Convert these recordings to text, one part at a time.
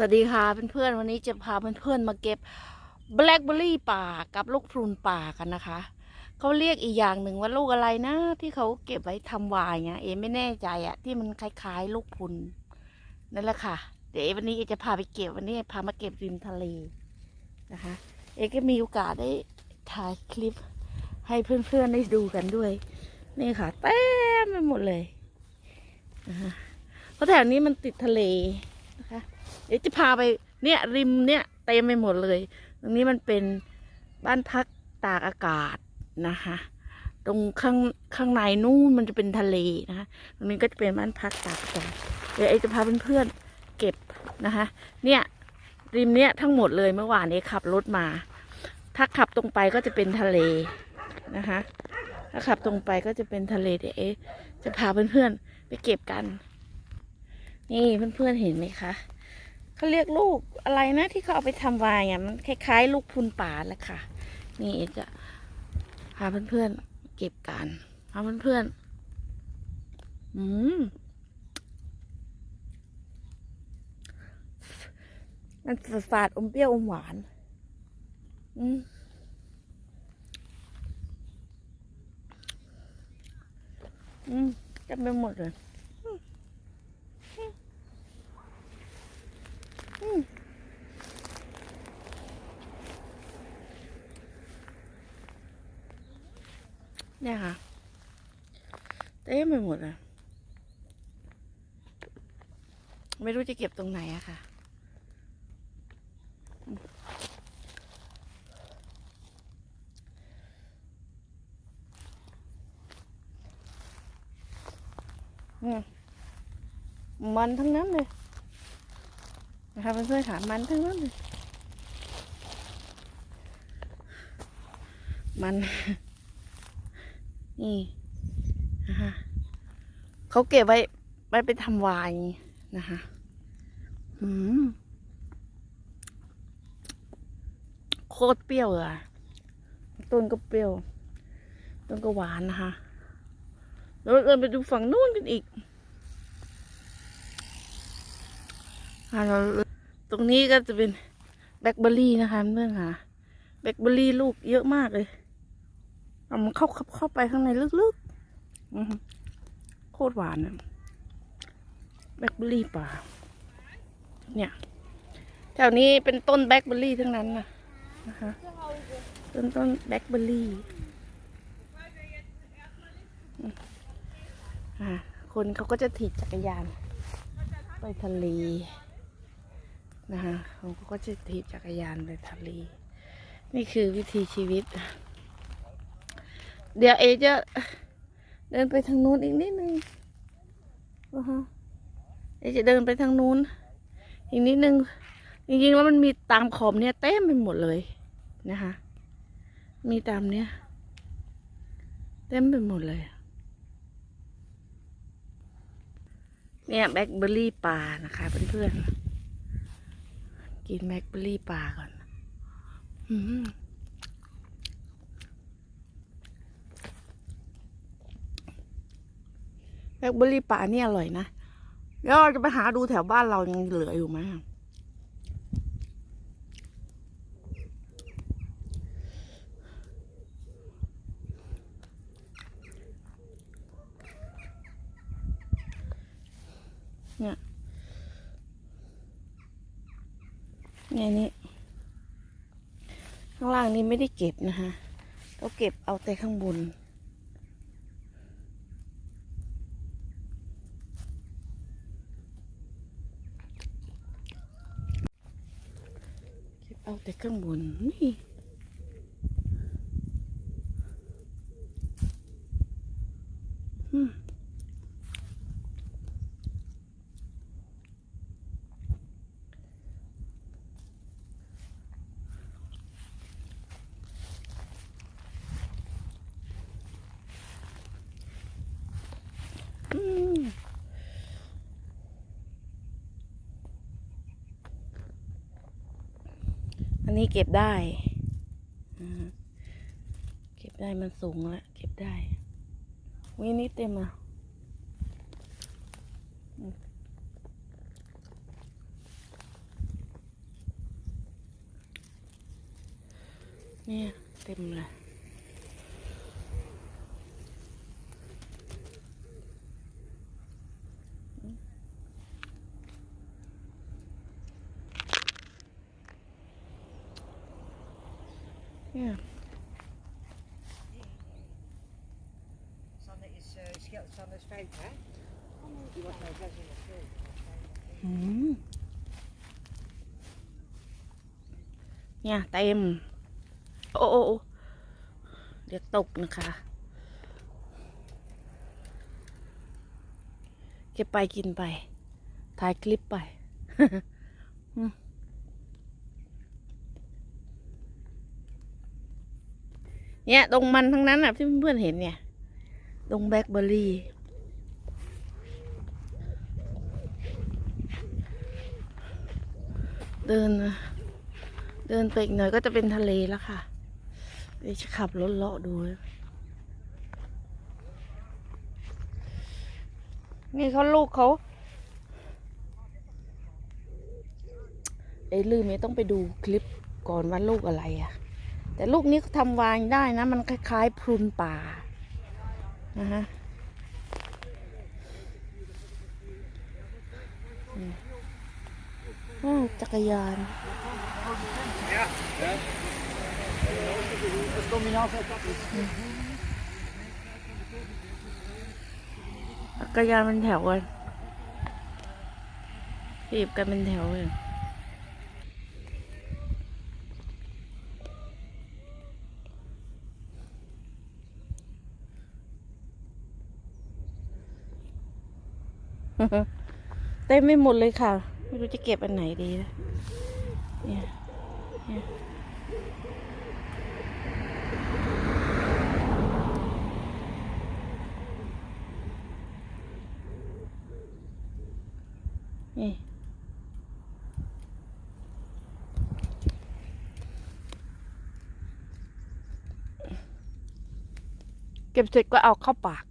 สวัสดีค่ะเพื่อนๆวันนี้จะพาเพื่อนๆมาเก็บแบล็คเบอร์รี่ป่ากับลูกพรุนป่ากันนะคะเขาเรียกอีกอย่างหนึ่งว่าลูกอะไรนะ ที่เขาเก็บไว้ทำวายเงี้ยเอไม่แน่ใจอะที่มันคล้ายๆ ลูกพรุนนั่นแหละค่ะ เดี๋ยวเอวันนี้เอจะพาไปเก็บวันนี้พามาเก็บริมทะเลนะคะ เอก็มีโอกาสได้ถ่ายคลิปให้เพื่อนๆได้ดูกันด้วย นี่ค่ะเต็มไปหมดเลยนะคะเพราะแถวนี้มันติดทะเลนะคะ เดี๋ยวจะพาไปเนี่ยริมเนี่ยเต็มไปหมดเลย ตรงนี้มันเป็นบ้านพักตากอากาศนะคะ ตรงข้างข้างในนู่นมันจะเป็นทะเลนะคะ ตรงนี้ก็จะเป็นบ้านพักตากอากาศเดี๋ยวไอจะพาเพื่อนๆเก็บนะคะ เนี่ยริมเนี่ยทั้งหมดเลยเมื่อวานเอขับรถมา ถ้าขับตรงไปก็จะเป็นทะเลนะคะ ถ้าขับตรงไปก็จะเป็นทะเลเดี๋ยวเอจะพาเพื่อนๆไปเก็บกัน นี่เพื่อนๆเห็นไหมคะ เขาเรียกลูกอะไรนะที่เขาเอาไปทำวายอะมันคล้ายๆ ลูกพุนป่าแหละค่ะ นี่เอจะพาเพื่อนๆเก็บกันพาเพื่อนๆอืมมันฝาดๆอมเปรี้ยวอมหวาน อืมอืมเต็มไปหมดเลย เนี่ยค่ะ เต็มไปหมดเลยไม่รู้จะเก็บตรงไหนอะค่ะ มันทั้งนั้นเลยนะคะเพื่อนๆค่ะมันทั้งนั้นเลยมัน นี่นะคะเขาเก็บไว้ไว้ไปทำวายนะคะอืมโคตรเปรี้ยวเลยต้นก็เปรี้ยว ต้นก็หวานนะคะ แล้วเราไปดูฝั่งนู้นกันอีกตรงนี้ก็จะเป็นแบล็คเบอร์รี่นะคะเพื่อนค่ะแบล็คเบอร์รี่ลูกเยอะมากเลย เอามันเข้าเข้าไปข้างในลึกๆโคตรหวานอะแบล็คเบอร์รี่ป่า เนี่ย แถวนี้เป็นต้นแบล็คเบอร์รี่ทั้งนั้นนะนะคะต้นต้นแบล็คเบอร์รี่คนเขาก็จะถีบจักรยาน ไปทะเลนะคะเขาก็จะถีบจักรยานไปทะเล นี่คือวิถีชีวิต เดี๋ยวเอจะเดินไปทางนู้นอีกนิดนึงอ่าฮะเอจะเดินไปทางนู้น อีกนิดนึง จริงๆแล้วมันมีตามขอบเนี่ยเต็มไปหมดเลยนะคะ มีตามเนี้ยเต็มไปหมดเลย เนี่ยแบล็คเบอร์รี่ป่านะคะเพื่อนๆ กินแบล็คเบอร์รี่ป่าก่อน อืม แบล็คเบอร์รี่ป่านี่อร่อยนะเดี๋ยวเราจะไปหาดูแถวบ้านเรายังเหลืออยู่ไหมเนี่ยเนี่ยนี่ข้างล่างนี้ไม่ได้เก็บนะคะก็เก็บเอาแต่ข้างบน เก็บเอา แต่ข้างบนนี่ อันนี้เก็บได้ เก็บได้มันสูงละเก็บได้วินิดเต็มอะเนี่ยเต็มเลย เนี่ย Sanne is, uh, schel- Sanne is vijf, hè? Die wordt nou zes in de school. อืมเนี่ยเต็ม โอ้โอ้โอ้เดี๋ยวตกนะคะ เก็บไปกินไป ถ่ายคลิปไป อืม เนี่ยดงมันทั้งนั้นอะที่เพื่อนๆเห็นเนี่ยดงแบล็คเบอร์รี่ เดิน เดินไปอีกหน่อยก็จะเป็นทะเลแล้วค่ะเดี๋ยวจะขับรถเลาะดู นี่เขาลูกเขาไอ้ลืมเนี่ยต้องไปดูคลิปก่อนว่าลูกอะไรอะ แต่ลูกนี้เขาทำวางได้นะ มันคล้ายๆพรุนป่านะฮะอืมจักรยานจักรยานเป็นแถวกันรีบกันเป็นแถวเลย เต็มไม่หมดเลยค่ะ ไม่รู้จะเก็บอันไหนดีนะเนี่ยเนี่ยนี่เก็บเสร็จก็เอาเข้าปาก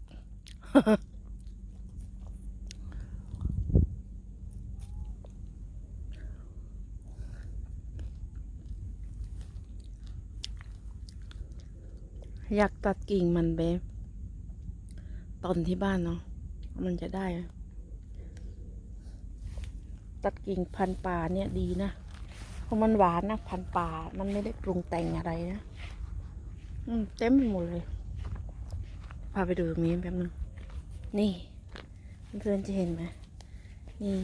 อยากตัดกิ่งมันไปตอนที่บ้านเนาะมันจะได้ ตัดกิ่งพันป่าเนี่ยดีนะเพราะมันหวานนะพันป่ามันไม่ได้ปรุงแต่งอะไรนะอืมเต็มไปหมดเลย พาไปดูตรงนี้แป๊บนึง นี่เพื่อนจะเห็นไหมนี่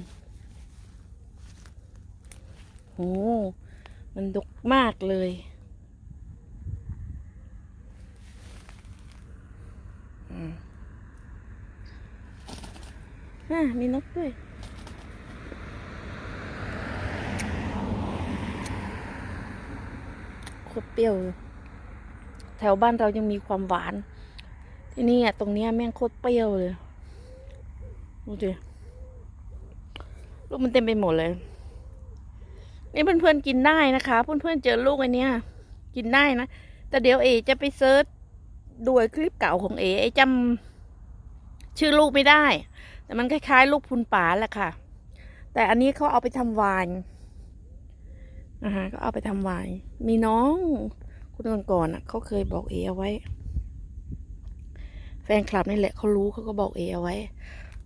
โอ้มันดกมากเลย อ่ามีนกด้วย โคตรเปรี้ยว แถวบ้านเรายังมีความหวาน ที่นี่อะตรงเนี้ยแม่งโคตรเปรี้ยวเลย ดูดิลูกมันเต็มไปหมดเลย นี่เพื่อนๆกินได้นะคะ เพื่อนๆเจอลูกไอเนี้ย กินได้นะ แต่เดี๋ยวเอจะไปเซิร์ช ดูคลิปเก่าของเอไอจำชื่อลูกไม่ได้ แต่มันคล้ายๆ ลูกพุนป่าแหละค่ะ แต่อันนี้เขาเอาไปทำวายนะฮะก็เอาไปทำวาย มีน้องคนก่อนๆอะเขาเคยบอกเอเอาไว้ แฟนคลับนี่แหละเขารู้เขาก็บอกเอเอาไว้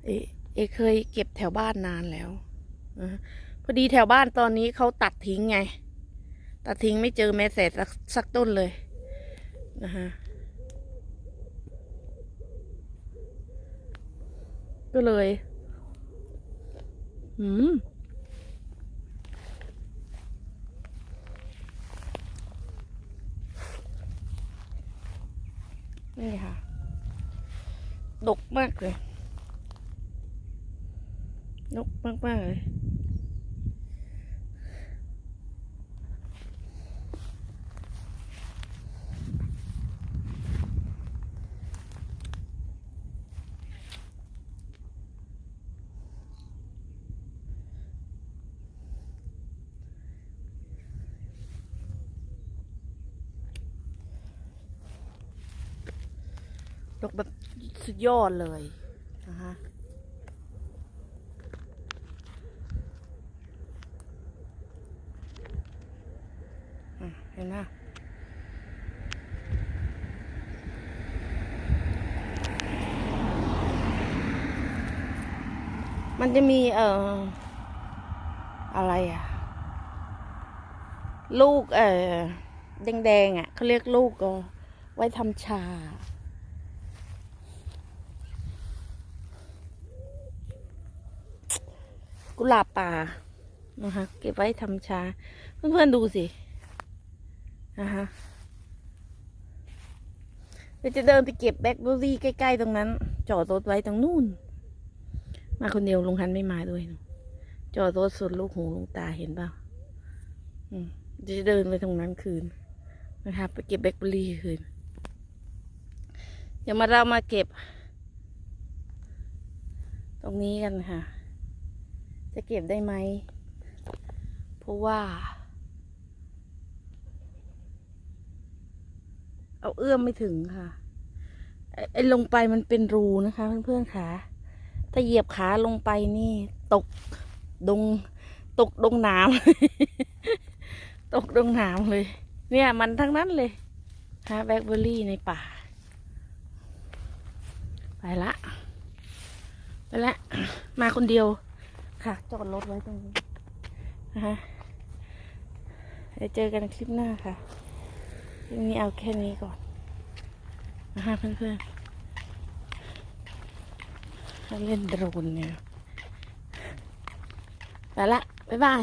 เอเอเคยเก็บแถวบ้านนานแล้วนะพอดีแถวบ้านตอนนี้เขาตัดทิ้งไง ตัดทิ้งไม่เจอแม้แต่สักสักต้นเลยนะฮะ ก็เลยอืมนี่ค่ะ ดกมากเลย ดกมากมากๆเลย ดกแบบสุดยอดเลยนะคะเห็นไหมมันจะมีเอ่ออะไรอะลูกเอ่อแดงๆอะเขาเรียกลูกก็ไว้ทำชา กุหลาบป่านะคะเก็บไว้ทำชา เพื่อนๆดูสินะคะเดี๋ยวจะเดินไปเก็บแบล็คเบอร์รี่ใกล้ๆตรงนั้น จอดรถไว้ตรงนู่น มาคนเดียวลุงฮันไม่มาด้วย จอดรถสุดลูกหูลูกตาเห็นเปล่าเดี๋ยวจะเดินไปตรงนั้นคืนนะคะไปเก็บแบล็คเบอร์รี่คืนเดี๋ยวมาเรามาเก็บ ตรงนี้กันค่ะ จะเก็บได้ไหม เพราะว่า เอาเอื้อมไม่ถึงค่ะไอ้ลงไปมันเป็นรูนะคะ เพื่อนๆค่ะ ถ้าเหยียบขาลงไปนี่ ตกดง ตกดงน้ำตกดงน้ำเลย เนี่ยมันทั้งนั้นเลยฮะแบล็คเบอร์รี่ในป่า ไปละ ไปละ มาคนเดียว ค่ะ จอดรถไว้ตรงนี้นะคะเดี๋ยวเจอกันคลิปหน้าค่ะคลิปนี้เอาแค่นี้ก่อนนะคะเพื่อนๆเล่นโดรนเนี่ยไปละ บ๊ายบาย